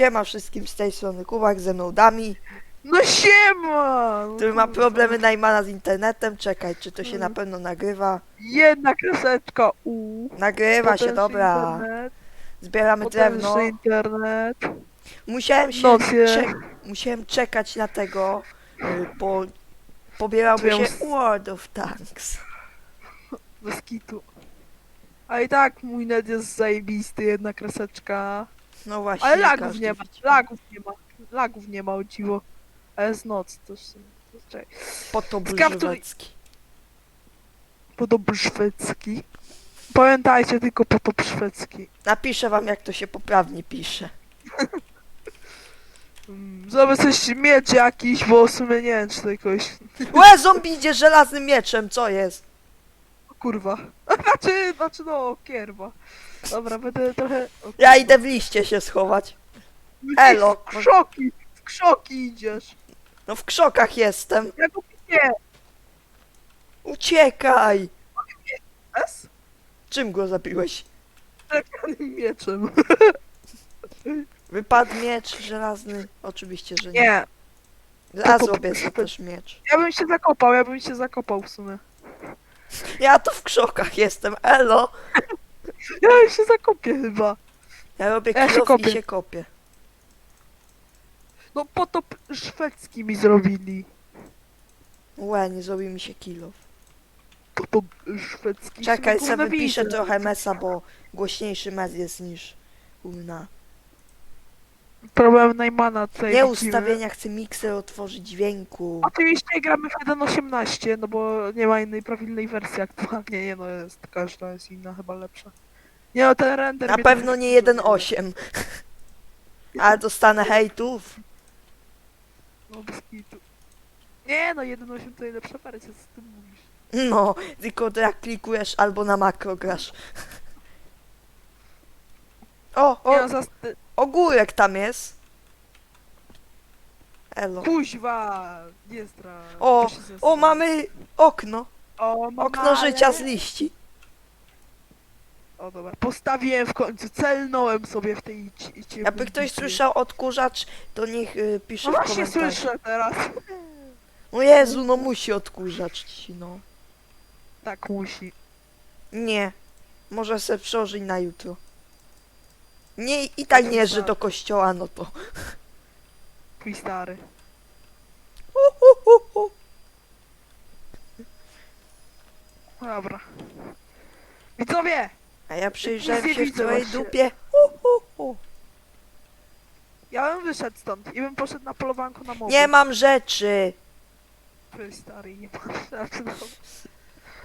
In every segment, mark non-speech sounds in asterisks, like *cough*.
Siema wszystkim z tej strony Kubak ze mną Dami, No siema! No który ma problemy Najmana z internetem. Czekaj, czy to się na pewno nagrywa? Jedna kreseczka U. Nagrywa się, potężny dobra. Internet, Zbieramy drewno. potężny internet. Musiałem się Nocie. cze- musiałem czekać na tego, y, bo pobierałby Twoją się s- World of Tanks. Bez kitu. A i tak mój net jest zajebisty, jedna kreseczka. No właśnie. Ale lagów każdy nie ma, widzi. lagów nie ma. Lagów nie ma, o dziwo. A jest noc to- czekaj. Potop Skaptuj. żywecki. Potop szwedzki. Pamiętajcie tylko potop szwedzki. Napiszę wam jak to się poprawnie pisze. Mm, Zrobię coś miecz jakiś, bo w sumie nie wiem czy to jakoś... Łe, zombie idzie żelaznym mieczem, co jest? Kurwa. *laughs* Znaczy, znaczy no, kierwa. Dobra, będę trochę... Ja idę w liście się schować. Elo. W krzoki, w krzoki idziesz. No w krzokach jestem. Ja go nie. Uciekaj! S? Czym go zabiłeś? Drewnianym mieczem. Wypadł miecz żelazny? Oczywiście, że nie. Nie, Ja to- zrobię sobie też miecz. ja bym się zakopał, ja bym się zakopał w sumie. Ja tu w krzokach jestem, elo! Ja się zakopię chyba. Ja robię Ja się kopię. i się kopię. No potop szwedzki mi zrobili. Łe, nie zrobi mi się kilof. Potop szwedzki. Czekaj, sobie wypiszę widzę. trochę mesa, bo głośniejszy mes jest niż urna. Problem Najmana tutaj. Nie ustawienia, chcę mikser otworzyć dźwięku. Oczywiście gramy w 1.18, no bo nie ma innej prawilnej wersji aktualnie. Nie no, jest każda jest inna, chyba lepsza. Nie no, ten render... Na mnie pewno nie wkurzył. 1.8. Ale dostanę hejtów. No bez kitu. Nie no, 1.8 to najlepsza wersja, co ty mówisz? No, tylko to jak klikujesz albo na makro grasz. O, Nie o, no, zas... ogórek tam jest. Elo. Kuźwa! Nie stra. O. O, mamy okno. O, mamy Okno życia z liści. O dobra, postawiłem w końcu, celnąłem sobie w tej ci- ciemnej Jakby ktoś słyszał odkurzacz, to niech y, pisze No w właśnie słyszę teraz. *laughs* No Jezu, no musi odkurzacz ci, no. Tak musi. Nie. Może se przełożyć na jutro. Nie, i tak nie, że do kościoła, no to. *laughs* Twój stary. Hu, hu, hu, hu. Dobra. Widzowie! A ja przyjrzałem się w twojej właśnie. dupie. Hu, hu, hu. Ja bym wyszedł stąd i bym poszedł na polowanko na mowy. Nie mam rzeczy. Twój stary, nie ma. Znaczy, no.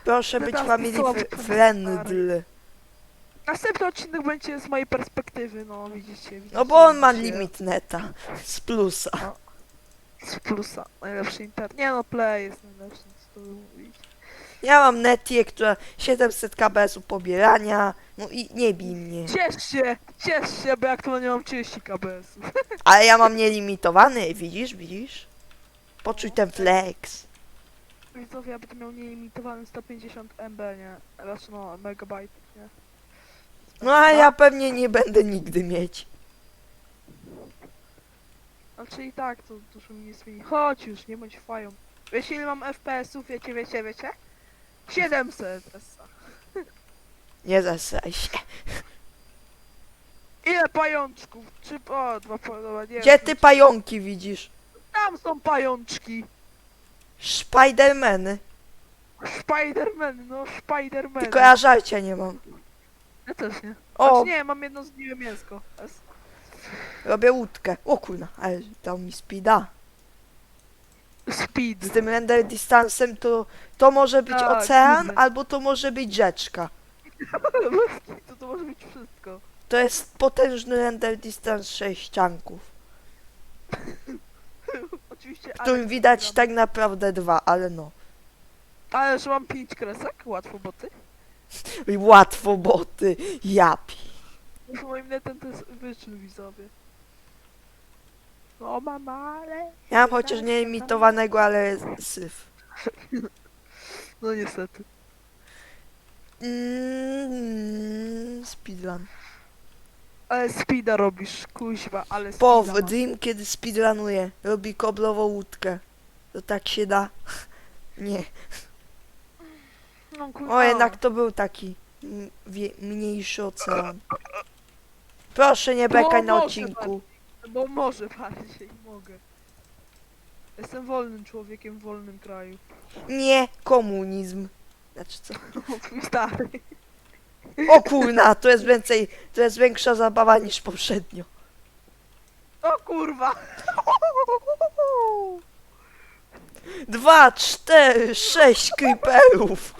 Proszę być Teraz family stary. friendly. Następny odcinek będzie z mojej perspektywy, no widzicie. widzicie No bo on ma widzicie. limit neta. Z plusa. Z plusa. Najlepszy internet. Nie no, play jest najlepszy, co tu mówić. Ja mam netię, która 700 kbs-u pobierania. No i nie bij mnie. Ciesz się! Ciesz się, bo jak to nie mam 30 kbs-ów. *laughs* Ale ja mam nielimitowany, widzisz, widzisz? Poczuj ten flex. Widzowie, ja będę miał nielimitowany 150 MB, nie? Znaczy no, megabajtów, nie? No a ja pewnie nie będę nigdy mieć. Znaczy i tak, to dużo mi nie zmieni. Chodź już, nie bądź fają. Wiecie ile mam FPS-ów, wiecie, wiecie, wiecie? 700 SA. Nie zesraj się. Ile pajączków? Czy... O, dwa dobra, nie Gdzie wiem, ty pająki widzisz? Tam są pajączki! Spidermany. Spiderman, no Spiderman. Tylko ja żarcia nie mam. Ja też nie. O, Znaczy nie, mam jedno zgniłe mięsko. S. robię łódkę. O kurna, ale dał mi speeda. Speed. Z tym render distansem to, to może być Tak, ocean, albo to może być rzeczka. to, to może być wszystko. To jest potężny render distance sześcianków, *laughs* Oczywiście. w którym ale- widać tak naprawdę dwa, ale no. Ale że mam 5 kresek, łatwo boty. I *laughs* łatwo boty, japi. Z moim netem to jest wyczyn widzowie. No mama, ale... Ja mam chociaż nielimitowanego, ale syf. *laughs* No niestety. Mm, speedrun. Ale speeda robisz, kuźwa, ale speeda Pow, masz. Dream kiedy speedrunuje, robi koblową łódkę. To tak się da. *laughs* Nie. No. O, jednak to był taki m- wie, mniejszy ocean. Proszę nie bekaj na odcinku. Bo może bardziej, mogę. Jestem wolnym człowiekiem w wolnym kraju. Nie, komunizm. Znaczy co? *laughs* Stary. O kurna, to jest więcej, to jest większa zabawa niż poprzednio. O kurwa! Dwa, cztery, sześć creeperów.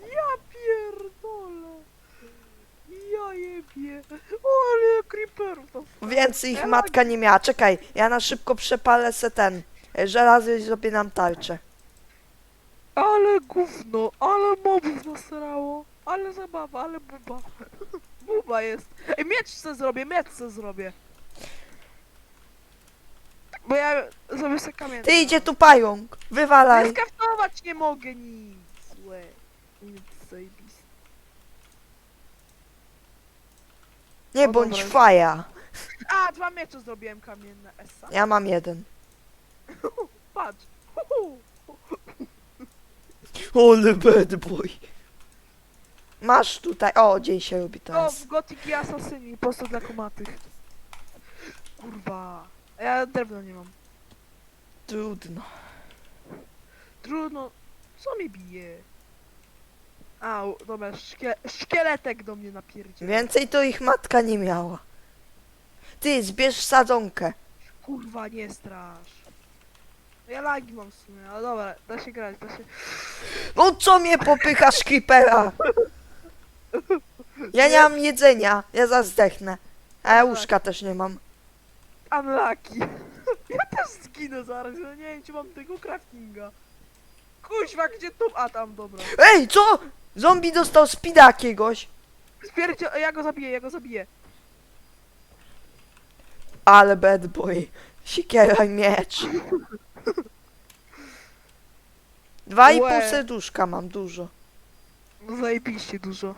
Ja pierdolę! Ja jebie! O, ale creeperów to Więcej ich matka nie miała. Czekaj, ja na szybko przepalę se ten. e, Żelazo i zrobię nam tarczę. Ale gówno, ale mobów nasrało, ale zabawa, ale buba. *laughs* Buba jest. Ej, miecz se zrobię, miecz se zrobię. Bo ja zrobię se kamień. Ty idzie tu pająk. Wywalaj. Skaftować nie mogę nic. Łe. Nic zajebiste. Nie O, bądź dobra. faja. A, dwa miecze zrobiłem kamienne Essa. Ja mam jeden. *laughs* Patrz. *laughs* Hu, Ole bad boy. Masz tutaj. O, dzień się robi O, teraz. w Gothic i Asasyni, prosto dla kumatych. Kurwa. A Ja drewno nie mam. Trudno. Trudno. Co mi bije? Au, dobra, szkie szkieletek do mnie napierdziela. Więcej to ich matka nie miała. Ty, zbierz sadzonkę. Kurwa, nie strasz. Ja lagi mam w sumie, ale dobra, da się grać, da się... No co mnie popychasz, creepera? Ja nie mam jedzenia. Ja zazdechnę. A ja łóżka też nie mam. Unlucky. *laughs* Ja też zginę zaraz, ja nie wiem, czy mam tego craftinga. Kuźwa, gdzie tu? A, tam, dobra. Ej, co? Zombie dostał speeda jakiegoś. Spierdzie, ja go zabiję, ja go zabiję. Ale bad boy. Siekiera i miecz. Dwa i pół serduszka mam dużo. No zajebiście dużo.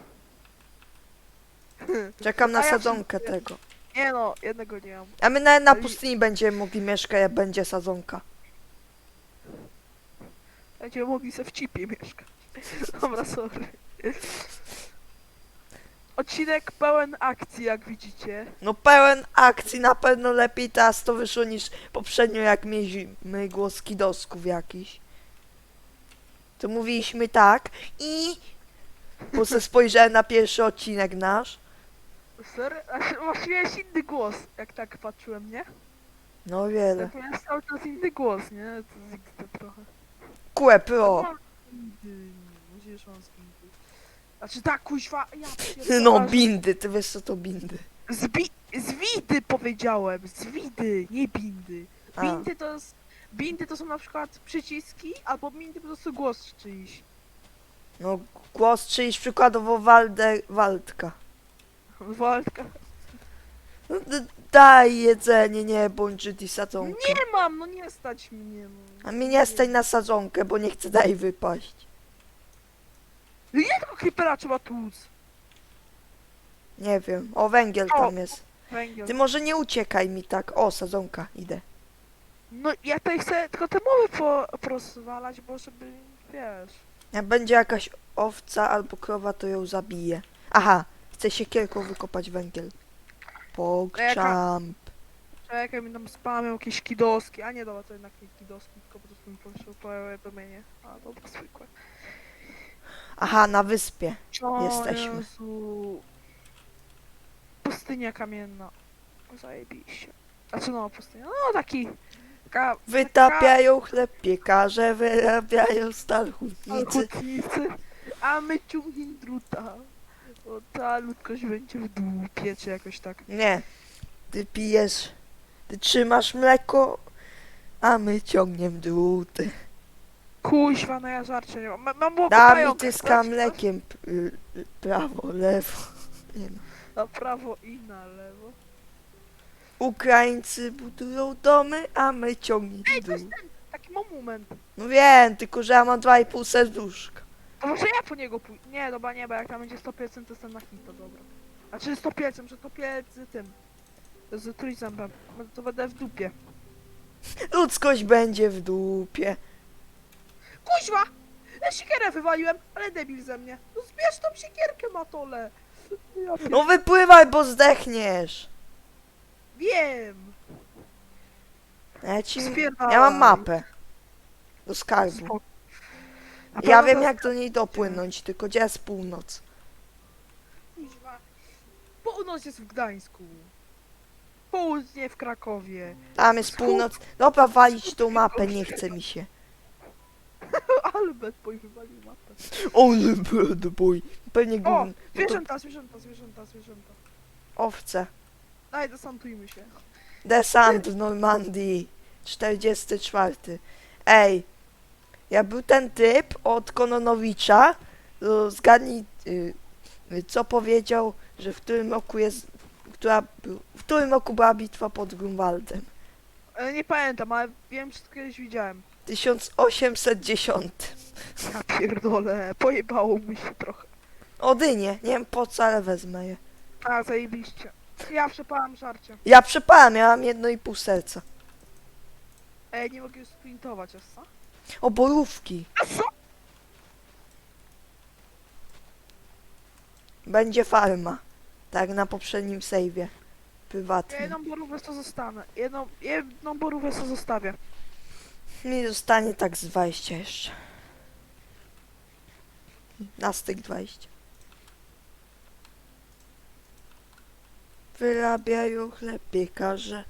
Czekam na A ja sadzonkę wszystkie. tego. Nie no, jednego nie mam. A my na, na Ale- pustyni będziemy mogli mieszkać, jak będzie sadzonka. Będziemy mogli se w cipie mieszkać. *laughs* Dobra, sorry. Odcinek pełen akcji, jak widzicie. No pełen akcji, na pewno lepiej teraz to wyszło niż poprzednio, jak mieliśmy głoski dosków jakiś. To mówiliśmy tak i... Bo se *laughs* spojrzałem na pierwszy odcinek nasz. Sorry, znaczy, właściwie jest inny głos, jak tak patrzyłem, nie? No wiele. To jest cały czas inny głos, nie? To jest XD trochę. Kue pro. Mam bindy, Mówisz, mam z bindy. Znaczy tak, kuźwa, ja pierdolę, No że- bindy, ty wiesz co to bindy. Z, bi z widy powiedziałem, z widy, nie bindy. A. Bindy to bindy to są na przykład przyciski, albo bindy po prostu głos czyjś. No głos czyjś przykładowo Walde, Waldka. Waldka. No, d- daj jedzenie, nie bądź żyty sadzonkę. Nie mam, no nie stać mnie, no. A mnie nie stać na sadzonkę, bo nie chcę daj wypaść. Creepera trzeba tłuc. Nie wiem. O, węgiel O. tam jest. Węgiel. Ty może nie uciekaj mi tak. O, sadzonka, idę. No ja tutaj chcę tylko te mowy po, porozwalać, bo żeby, wiesz... Jak będzie jakaś owca albo krowa, to ją zabiję. Aha, chcę siekierką wykopać węgiel. Pogchamp. Czekaj, mi tam spamią jakieś kidoski, a nie dobra, to jednak nie kidoski, tylko po prostu mi poszło powiadomienie. A dobra, zwykłe. Aha, na wyspie. O Jesteśmy. Jezu. Pustynia kamienna. Zajebiście. Znaczy no, pustynia, no taki... Taka... Wytapiają chleb piekarze, wyrabiają stal taka hutnicy. hutnicy, a my ciągniemy druta. O, ta ludkość będzie w dupie, czy jakoś tak. Nie. Ty pijesz. Ty trzymasz mleko, a my ciągniemy druty. Kuźwa, no ja żarcie nie mam. Ma- Mam było Da mi pająka, tyska chcesz? mlekiem. *laughs* p- Prawo, lewo. *laughs* Nie no. Na prawo i na lewo. Ukraińcy budują domy, a my ciągniemy Ej, to jest dół. ten, taki moment. No wiem, tylko że ja mam 2,5 serduszka. To może ja po niego pójdę. Nie, dobra, nie, bo jak tam będzie 100% to jestem na hit, to dobra. A czy 100%, że to z tym. Z trójzębem. No To będę w dupie. Ludzkość będzie w dupie. Kuźwa! Ja siekierę wywaliłem, ale debil ze mnie. No zbierz tą siekierkę, Matole. Ja pier... No wypływaj, bo zdechniesz. Wiem! Ja, ci... Spierdalaj. ja mam mapę. Do skarbu. Spoko. A Ja wiem jak do niej dopłynąć, tylko gdzie jest północ? Kuźwa. Północ jest w Gdańsku. Południe w Krakowie. Tam jest północ. Dobra, walić tą mapę, nie chce mi się. Bad boy wywalił mapę. Ole bad boy. Pewnie O! gówno. No to Zwierzęta, zwierzęta, zwierzęta, zwierzęta. owce. Daj, desantujmy się. Desant w Normandii. 44. Ej. Ja był ten typ od Kononowicza. to Zgadnij, y, y, co powiedział, że w którym roku jest. Która, był- w którym roku była bitwa pod Grunwaldem? E, Nie pamiętam, ale wiem, że to kiedyś widziałem. 1810. Ja pierdolę, pojebało mi się trochę. Odynie. Nie wiem po co, ale wezmę je. A, zajebiście. Ja przepałam żarcie. Ja przepałem, ja mam jedno i pół serca. Ej, nie mogę już sprintować, jest co? O, borówki. A co? Będzie farma. Tak na poprzednim save'ie. Ja Prywatnym. jedną borówę co zostanę. Jedną, jedną borówę co zostawię. Mi zostanie tak z 20 jeszcze. Na styk 20. Wyrabiają chleb piekarze.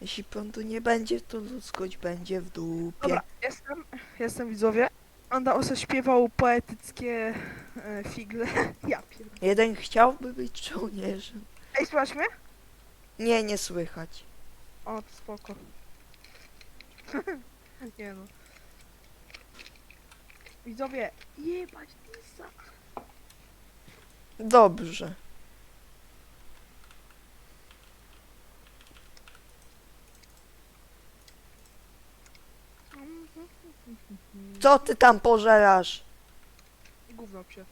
Jeśli prądu nie będzie, to ludzkość będzie w dupie. Dobra, jestem, jestem widzowie. Onda Osa śpiewał poetyckie e, figle. *laughs* Ja pierdolę. Jeden chciałby być żołnierzem. Ej, słuchasz mnie? Nie, nie słychać. O, to spoko. *laughs* nie no. Widzowie, jebać Nisa. Dobrze. Co ty tam pożerasz? Gówno psie.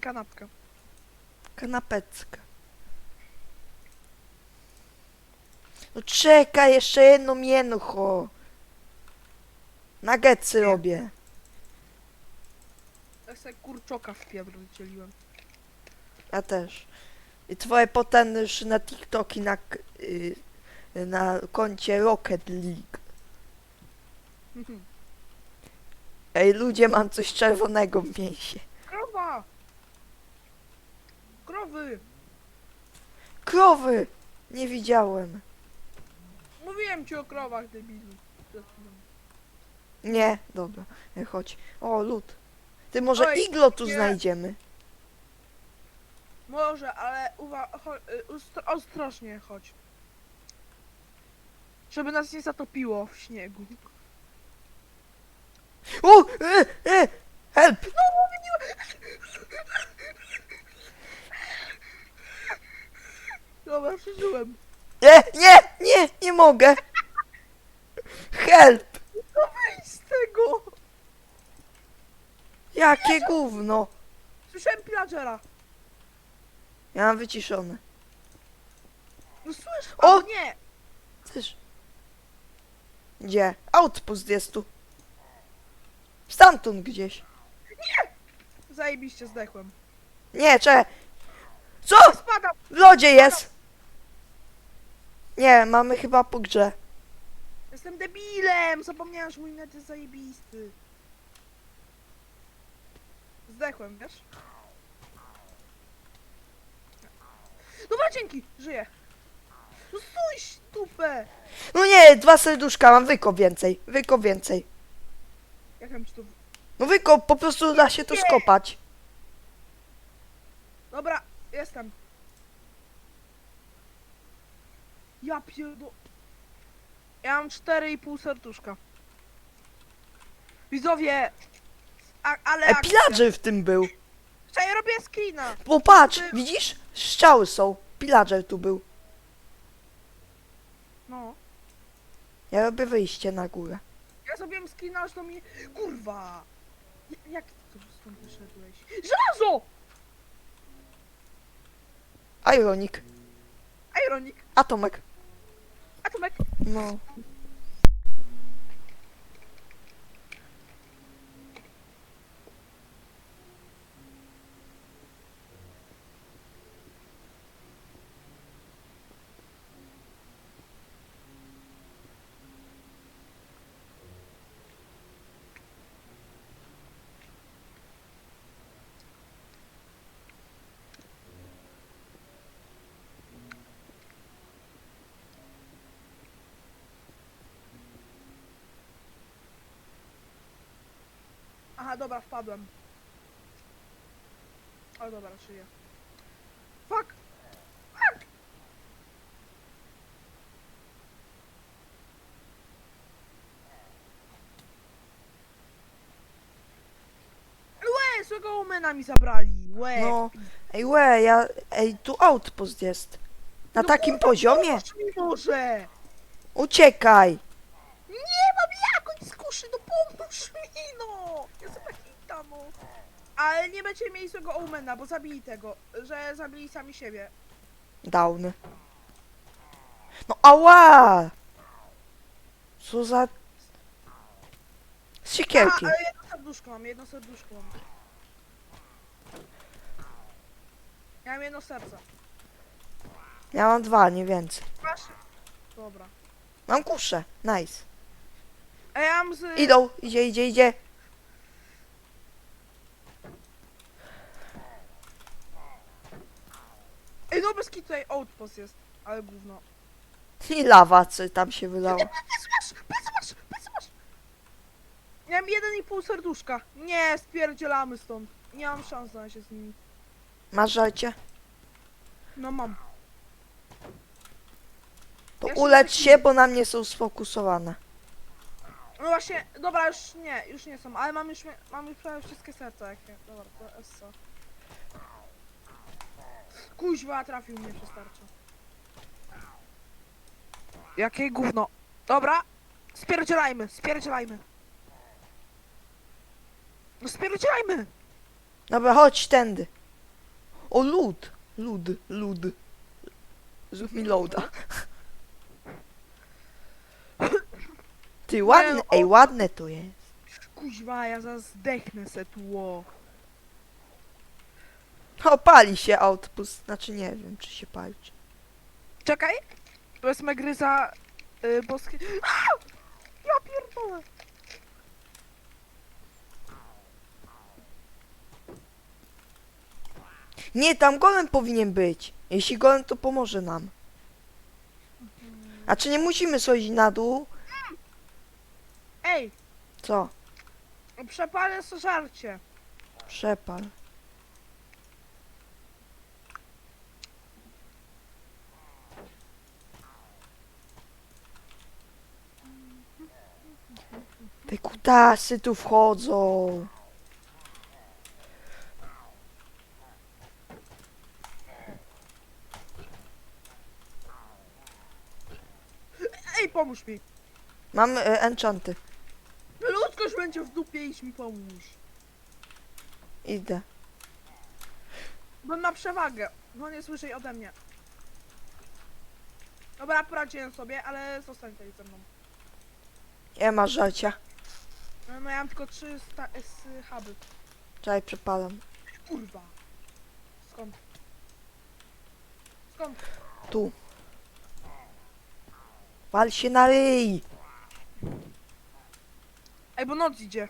Kanapka. Kanapecka. No czekaj, jeszcze jedno mięcho. Nuggetsy robię. Ja sobie kurczoka w wycieliłem. Ja też. I twoje potężne już na TikToki na, k- y, na koncie Rocket League. Ej, ludzie, mam coś czerwonego w mięsie. Krowa! Krowy! Krowy! Nie widziałem. Mówiłem ci o krowach, debilu. Przed chwilą. Nie, dobra, e, chodź. O, lód. Ty może Oj, iglo tu nie. znajdziemy. Może, ale uwa... Cho- y, ustro- ostrożnie chodź. Żeby nas nie zatopiło w śniegu. O! E, e, help! Dobra, przeżyłem. Nie, nie, nie, nie mogę. Help! No wyjdź z tego! Jakie gówno. Słyszałem pillagera. Ja mam wyciszone. No słysz? O! O nie! Też. Gdzie? Outpost jest tu. Stamtąd gdzieś. Zajebiście zdechłem. Nie, czekaj. Co? Spadam! W lodzie jest. Nie, mamy chyba po grze. Jestem debilem! Zapomniałem, że mój net jest zajebisty. Zdechłem, wiesz? Dobra, dzięki! Żyję. No stój, stupę! No nie, dwa serduszka mam, wykop więcej. Wykop więcej. Jak mam ci to... No wykop, po prostu da się to skopać. Dobra, jestem. Ja pierdo... Ja mam 4,5 serduszka. Widzowie! A, ale E, akcja. w tym był. Czekaj, robię screena. Popatrz, widzisz? Strzały są. Pillager tu był. No. Ja robię wyjście na górę. Ja ja zrobiłem screena, aż to mi... Kurwa! Ja- Jak ty tu stąd wyszedłeś? Żelazo! Ironik. Ironik, Atomek. No. Aha, dobra, wpadłem. O, dobra, szyję. Fuck! Fuck! Łe, złego umena mi zabrali, łe. No. Ej, łe, ja... Ej, tu outpost jest. Na No takim kurwa, poziomie? pomóż mi może! Uciekaj! Nie mam jak, on skuszy, no pomóż mi, no! Ja sobie hita, no. Ale nie będziecie mieli złego umena, bo zabili tego, że zabili sami siebie. Down. No ała! Co za... Z siekierki. A, ale jedno serduszko mam, jedno serduszko mam. Ja mam jedno serce. Ja mam dwa, nie więcej. Masz? Dobra. Mam kuszę. Nice. A ja mam z... Idą, idzie, idzie, idzie. Ej, no bez kitu tutaj outpost jest, ale gówno. I lawa, co tam się masz! Ja mam jeden i pół serduszka. Nie, spierdzielamy stąd. Nie mam szans znaleźć się z nimi. Masz żarcie? No mam. To Ja się ulecz taki- się, bo na mnie są sfokusowane. No właśnie, dobra, już nie, już nie są, ale mam już, mam już prawie wszystkie serca jakie. Dobra, to Essa. Kuźwa, trafił mnie przez tarczę. Jakie gówno. Dobra, spierdzielajmy, spierdzielajmy. No spierdzielajmy! Dobra, chodź tędy. O, lód. Lód, lód. Zrób mi loada. Ty, ej, ładne to jest. Kuźwa, ja zaraz zdechnę se tło. O, pali się outpost. Znaczy, nie wiem, czy się pali. Czy... Czekaj, wezmę gry za y, boskie... Ja pierdolę! Nie, tam golem powinien być. Jeśli golem, to pomoże nam. A czy nie musimy schodzić na dół? Ej, Co? przepalę so żarcie. Przepal. Te kutasy tu wchodzą. Ej, pomóż mi. Mam e, enchanty. Będzie w dupie, idź mi pomóż. Idę. Bo ma przewagę. No nie słyszej ode mnie. Dobra, poradziłem sobie, ale zostań tutaj ze mną. Nie ma żarcia. No, no ja mam tylko trzy sta- s huby. Czekaj, przepalam. Kurwa. Skąd? Skąd? Tu. Wal się na ryj. Ej, bo noc idzie.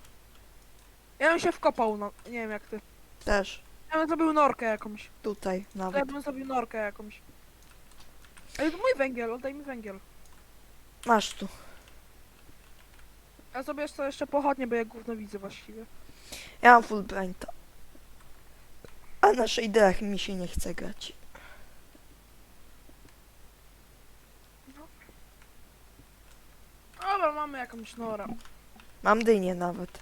Ja bym się wkopał, no. Nie wiem jak ty. Też. Ja bym zrobił norkę jakąś. Tutaj Ja nawet. bym zrobił norkę jakąś. Ej, to mój węgiel, oddaj mi węgiel. Masz tu. Ja sobie jeszcze, jeszcze pochodnie, bo ja gówno widzę właściwie. Ja mam full brainta. A na shaderach mi się nie chce grać. Dobra, mamy jakąś norę. Mam dynię nawet.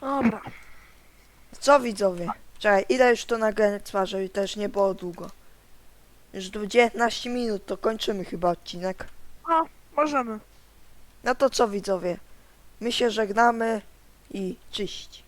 Dobra. Co widzowie? Czekaj, ile już to nagranie trwa, żeby też nie było długo. Już do 19 minut, to kończymy chyba odcinek. Możemy. No to co widzowie? My się żegnamy i czyść.